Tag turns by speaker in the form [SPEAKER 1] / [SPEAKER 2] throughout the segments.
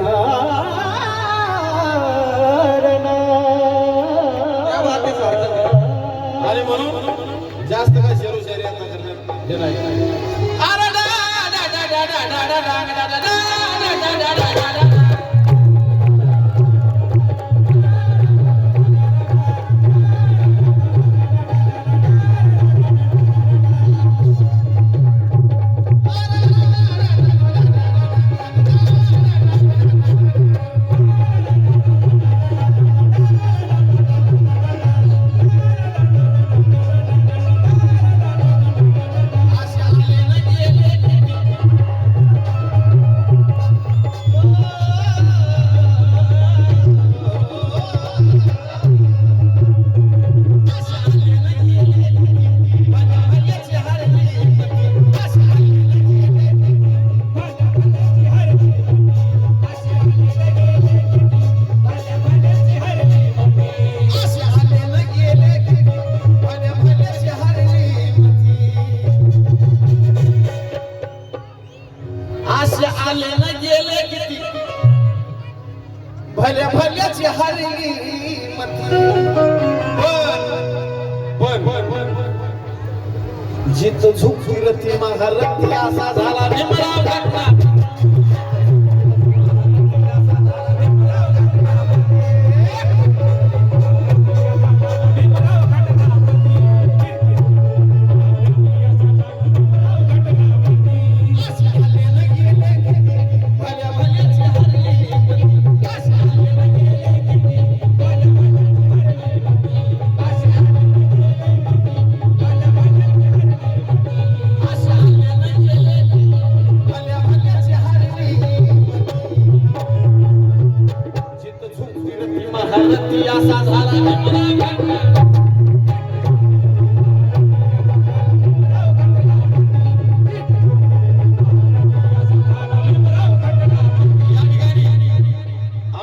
[SPEAKER 1] না महारथी महारथी असा झाला. भीमा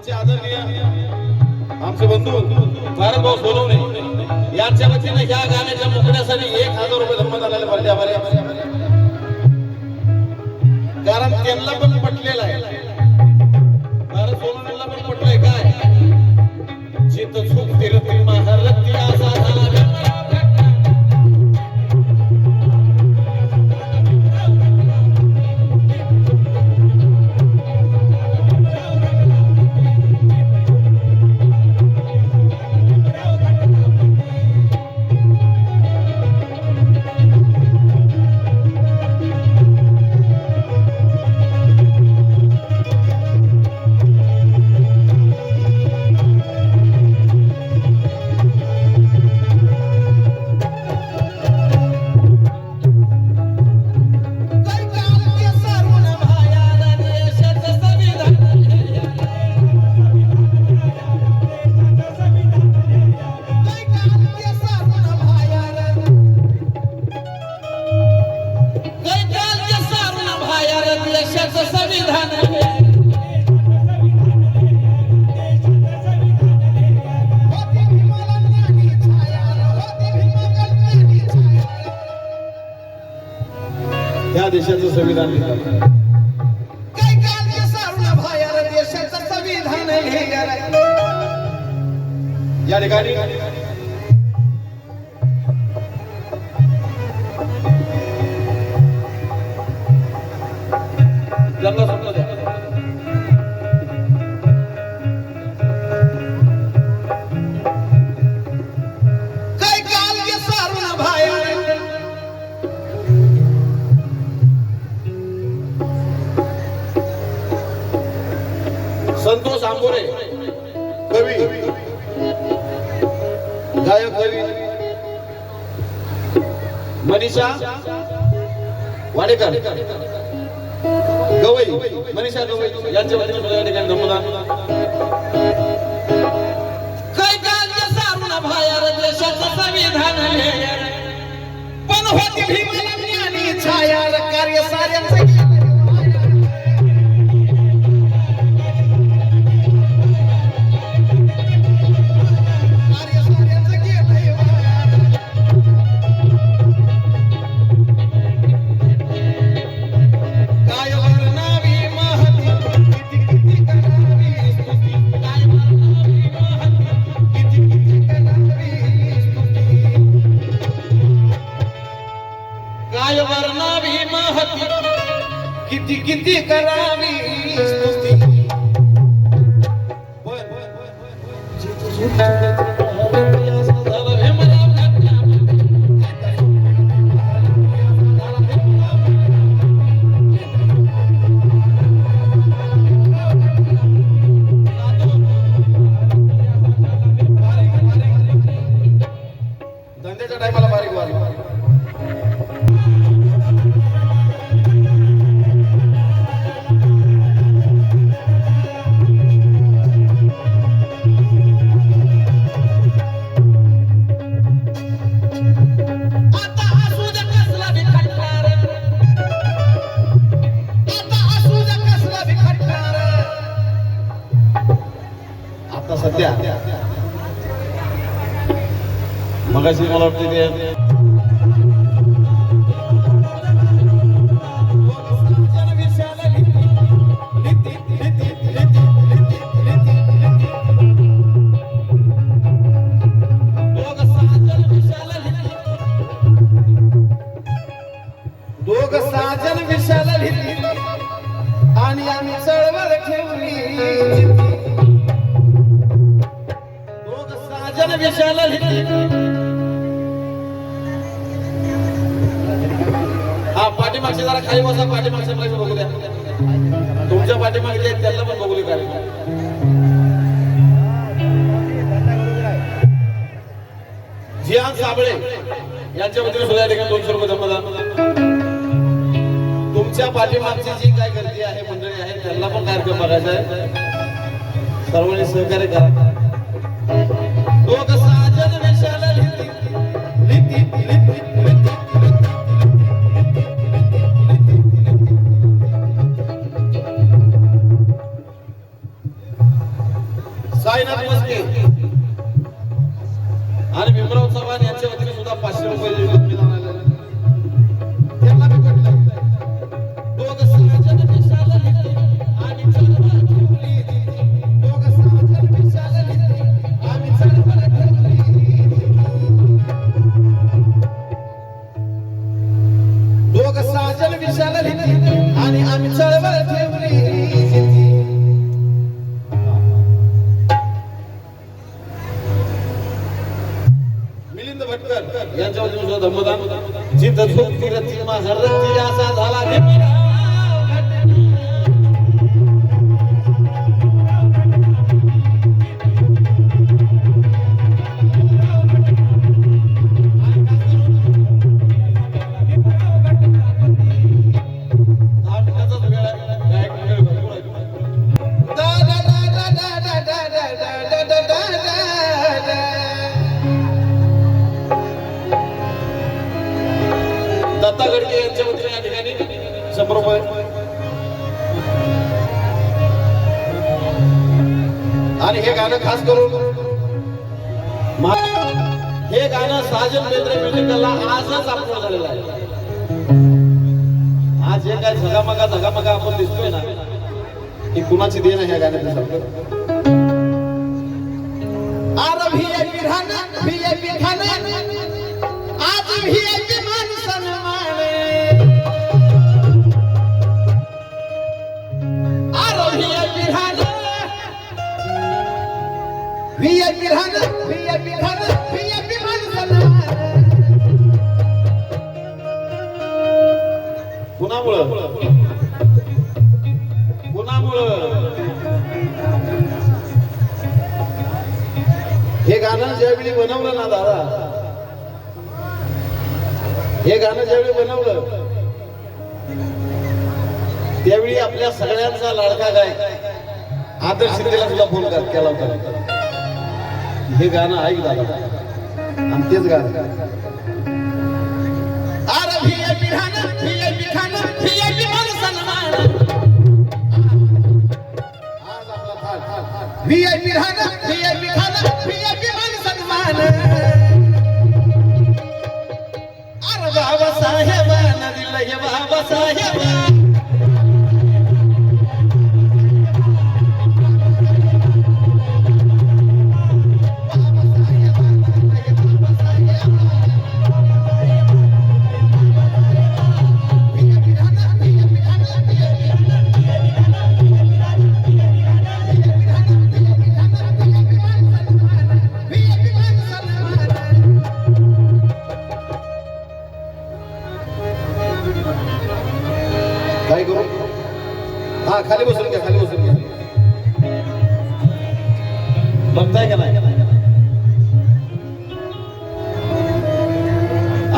[SPEAKER 1] आमचे आदरणीय आमचे बंधू भारतभाऊ सोनवणे यांच्या वतीने ह्या गाण्याच्या मुकण्यासाठी एक हजार रुपये धम्मत आलेले भरले आभारी कारण त्यांना पण पटलेलं आहे. भारत सोनवणेला पण पटलंय काय? जित चूक तिरती महारथी असा देशाचं संविधान या देशाचं संविधान लिहिलं. काय काल सारुला या ठिकाणी आंबोरे कवी गायक कवी मनीषा वाडेकर गवई मनीषा गवई यांच्या वतीने या ठिकाणी.
[SPEAKER 2] पण होती भीमाला ज्ञानी छाया
[SPEAKER 1] कार्य साऱ्यांचं होती. किती किती करावी?
[SPEAKER 3] मगाशी मला वाटतं ते
[SPEAKER 1] विशाल दोघ आणि आम्ही चळवळ ठेवली. दोघ पाठीमागचे जरा खाली बसा पाठीमागच्या मला बघू द्या. तुमच्या पाठीमागचे आहेत त्यांना पण बघू द्या जियान साबळे यांच्या वतीने सुद्धा ठिकाणी दोनशे रुपये जमा तुमच्या पाठीमागची जी काय गर्दी आहे मंडळी आहे त्यांना पण कार्यक्रम बघायचा आहे. सर्वांनी सहकार्य करा. आणि आम्ही चळवळ ठेवली. मिलिंद भटकर
[SPEAKER 3] यांच्या वतीने सुद्धा धम्मदान जिथं झोपती रती महारथी असा शंभर रुपये
[SPEAKER 1] आणि हे गाणं खास करून
[SPEAKER 3] हे गाणं साजन मेंद्रे म्युझिकलला आजच अपलोड झालेलं आहे. आज हे काय झगामगा झगामगा आपण दिसतोय ना?
[SPEAKER 1] ही कुणाची देण आहे ह्या गाण्याचं शब्द अरे व्हीआयपी
[SPEAKER 3] कुणामुळं कुणामुळं
[SPEAKER 1] हे गाणं ज्यावेळी बनवलं ना दादा हे गाणं ज्यावेळी बनवलं
[SPEAKER 3] त्यावेळी आपल्या सगळ्यांचा लाडका गाय आदर्श शिंदेला सुद्धा फोन कर केला होता. हे गाणं ऐक दादा.
[SPEAKER 1] आणि तेच गाणं. व्ही आय पी राहणं व्ही आय पी खाणं व्ही आय पी मान सन्मान अरे बाबा साहेब नदीला हे बाबा साहेब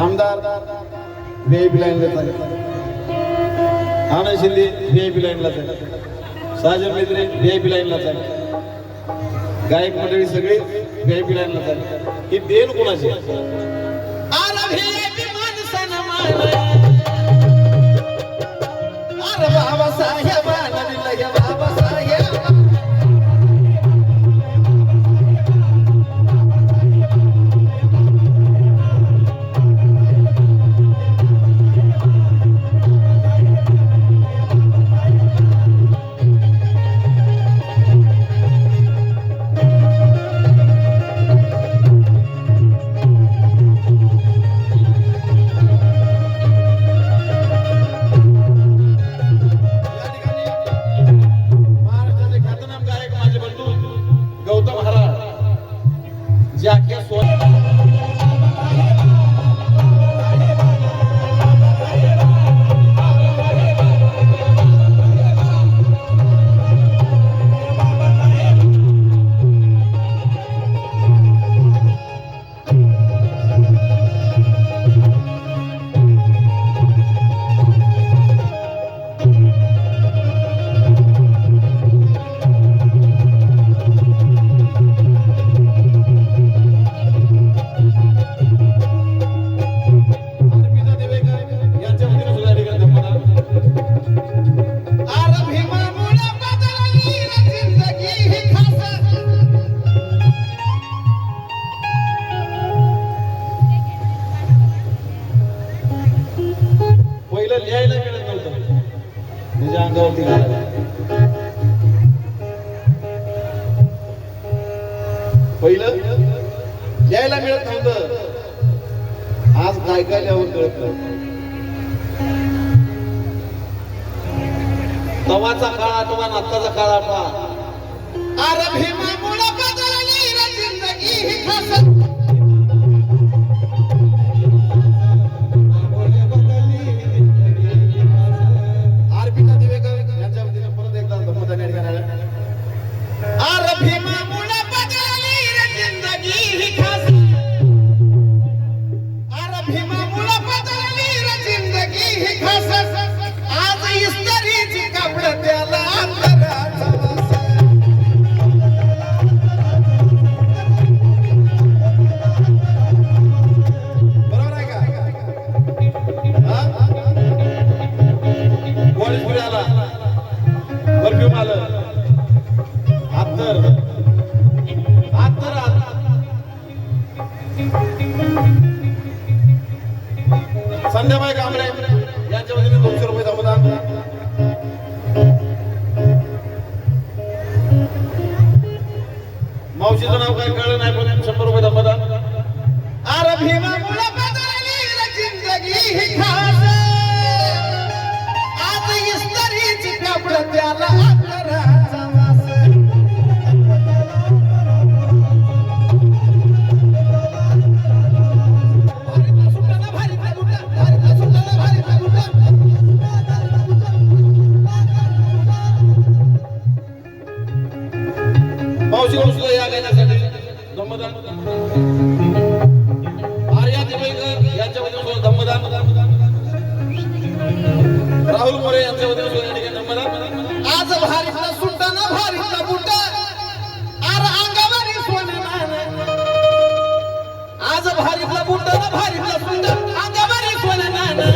[SPEAKER 2] आमदार व्हीआयपी लाईनला आनंद शिंदे व्हीआयपी लाईनला साजन मेत्रे व्हीआयपी लाईनला गायक मंडळी सगळे व्हीआयपी लाईनला ही देण कोणाची आहे?
[SPEAKER 1] अरे व्हीआयपी मान सन्मान
[SPEAKER 2] पहिलं लिहायला मिळत नव्हतं. तुझ्या अंगावरती पहिलं लिहायला मिळत नव्हतं. आज काय काय लिहावं कळत नाही. तवाचा काळ आठवा आत्ताचा काळ आठवा
[SPEAKER 1] अरे भीमा भीमामुळे बदलली रे जिंदगी ही खासत अरे भीमामुळे
[SPEAKER 2] काय कळलं नाही पण शंभर रुपये दामोदान
[SPEAKER 1] अरे भीमामुळे बदलली रे जिंदगी ही खास आज इस्त्रीची कपड त्याला.
[SPEAKER 2] मावशी सुद्धा या गाण्यासाठी धम्मदान. आर्या दिवेकर यांच्या वतीने धम्मदान. राहुल मोरे यांच्या वतीने धम्मदान.
[SPEAKER 1] आज भारीतला सुटाना भारीतला बुटा अरे अंगावरी सोने आज भारीतला बुटाना भारीतला सुटा अंगावरी सोने नाणं.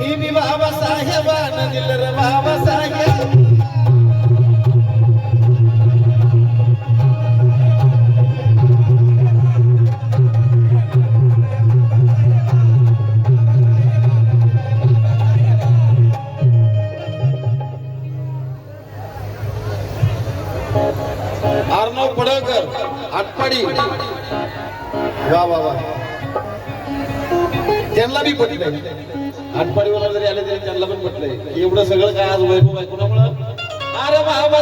[SPEAKER 1] ही बी बाबा साहेबानं दिलं रे बाबा साहेब त्यांना पटले आठपाडी वाला जरी आले तरी त्यांना पण पटले एवढं सगळं काय आज वैभव आहे? कुणामुळं? अरे बाबा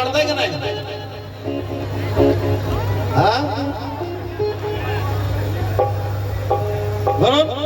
[SPEAKER 1] पाडताय का नाही? म्हणून